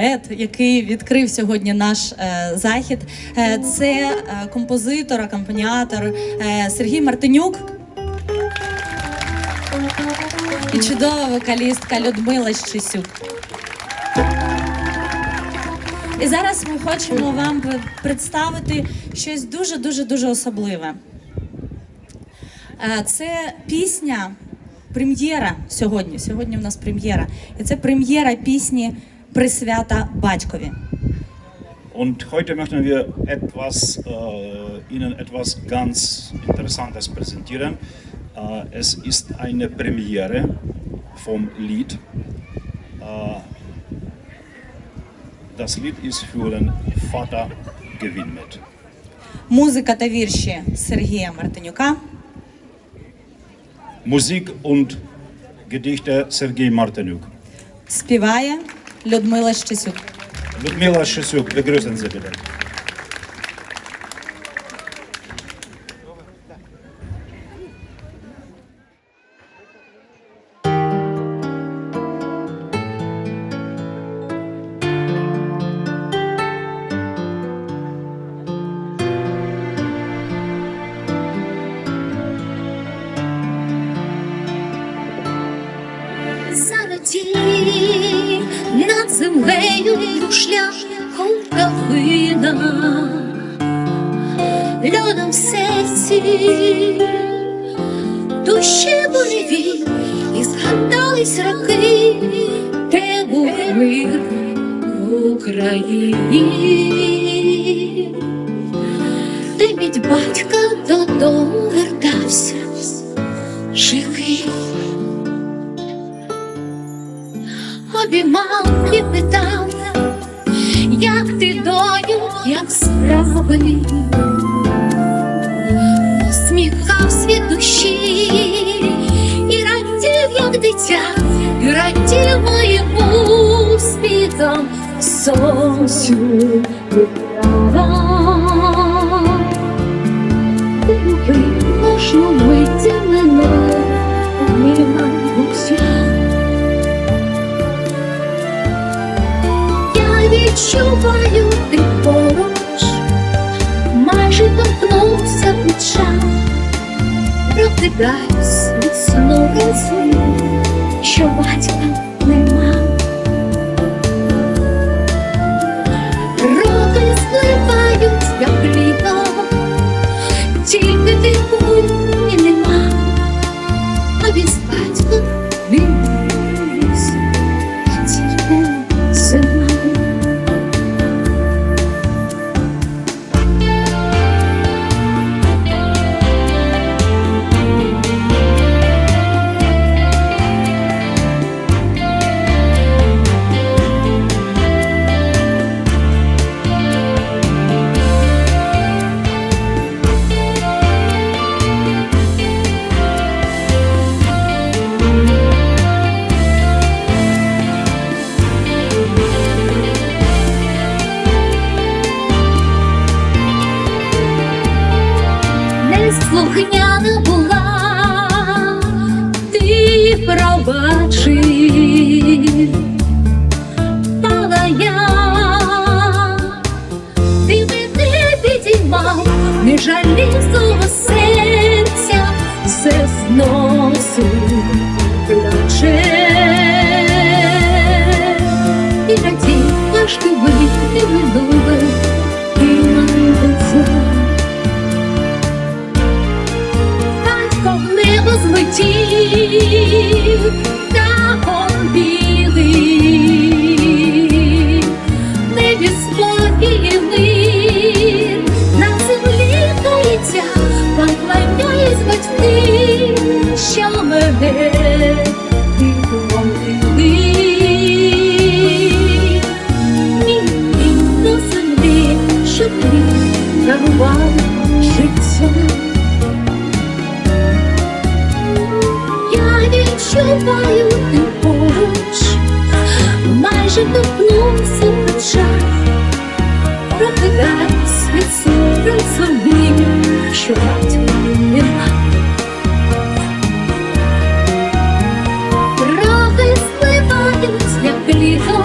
поет, який відкрив сьогодні наш е, захід. Е, це е, композитор, акомпаніатор Сергій Мартинюк. І чудова вокалістка Людмила Щисюк. І зараз ми хочемо вам представити щось дуже дуже дуже особливе. Це пісня, прем'єра сьогодні. Сьогодні в нас прем'єра. І це прем'єра пісні Присвята батькові. Und heute möchten wir etwas, äh, Ihnen etwas ganz Interessantes präsentieren. Äh, es ist eine Premiere vom Lied. Äh, das Lied ist für den Vater gewidmet. Музика та вірші Сергія Мартинюка. Musik und Gedichte Sergei Martinuk. Співає Людмила Щесюк. Людмила Шисюк, begrüßen Sie bitte. Над землею шляхом калина, льодом в серці, душі боліві, і згадались роки, де був мир в Україні, де мій батька обіймав і питав, як ти доню, як справи, усміхав від душі і радів, як дитя, і радів моєму світом сонцю відчуваю ти поруч, майже торкнувся плеча, прокидаюсь від сну разу, що батька нема. Роки спливають, як літо, тільки ти і неслухняна була, ти пробачи, пала я, ти мене підіймав, не жалів відчуваю ти поруч, майже торкнувся плеча, прокидаюсь від сну собі, що батька нема. Правди спливають, як літо,